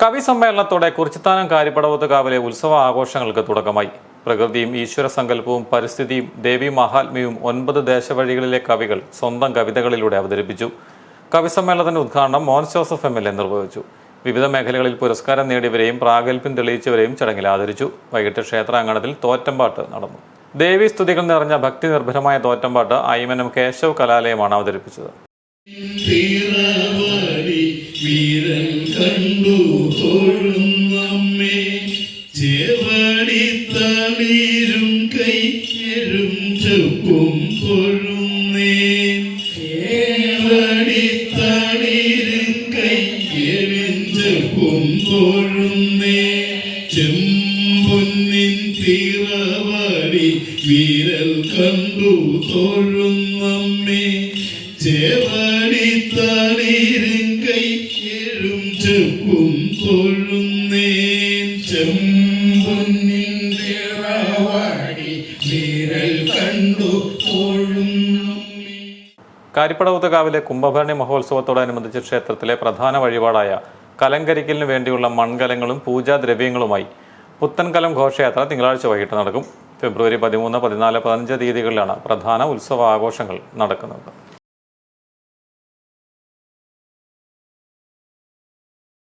കവി സമ്മേളനത്തോടെ കുറിച്ചിത്താനം കാര്യപ്പടവത്ത് കാവിലെ ഉത്സവ ആഘോഷങ്ങൾക്ക് തുടക്കമായി. പ്രകൃതിയും ഈശ്വര സങ്കല്പവും പരിസ്ഥിതിയും ദേവി മഹാത്മ്യവും ഒൻപത് ദേശവഴികളിലെ കവികൾ സ്വന്തം കവിതകളിലൂടെ അവതരിപ്പിച്ചു. കവി സമ്മേളനത്തിന്റെ ഉദ്ഘാടനം Mons Joseph M L A നിർവഹിച്ചു. വിവിധ മേഖലകളിൽ പുരസ്കാരം നേടിയവരെയും പ്രാഗൽഭ്യം തെളിയിച്ചവരെയും ചടങ്ങിൽ ആദരിച്ചു. വൈകിട്ട് ക്ഷേത്രാങ്കണത്തിൽ തോറ്റമ്പാട്ട് നടന്നു. ദേവി സ്തുതികൾ നിറഞ്ഞ ഭക്തി നിർഭരമായ തോറ്റമ്പാട്ട് ഐമനം കേശവ് കലാലയമാണ് അവതരിപ്പിച്ചത്. തിറവടി വീരൻ കണ്ടു തൊഴുന്നമ്മേ. ചേവടി തളിരും കൈക്കരും ചെപ്പും തൊഴുന്നേ. ചേവടി തളിരും കൈക്കരും ചെപ്പും തൊഴുന്നേ. ചെമ്പൊന്നിൻ തിറവടി വീരൽ കണ്ടു തൊഴുന്നമ്മേ. ചേവടി കുംഭഭരണി മഹോത്സവത്തോടനുബന്ധിച്ച് ക്ഷേത്രത്തിലെ പ്രധാന വഴിപാടായ കലങ്കരിക്കലിന് വേണ്ടിയുള്ള മൺകലങ്ങളും പൂജാദ്രവ്യങ്ങളുമായി പുത്തൻകലം ഘോഷയാത്ര തിങ്കളാഴ്ച വൈകിട്ട് നടക്കും. ഫെബ്രുവരി പതിമൂന്ന് പതിനാല് പതിനഞ്ച് തീയതികളിലാണ് പ്രധാന ഉത്സവ ആഘോഷങ്ങൾ നടക്കുന്നത്.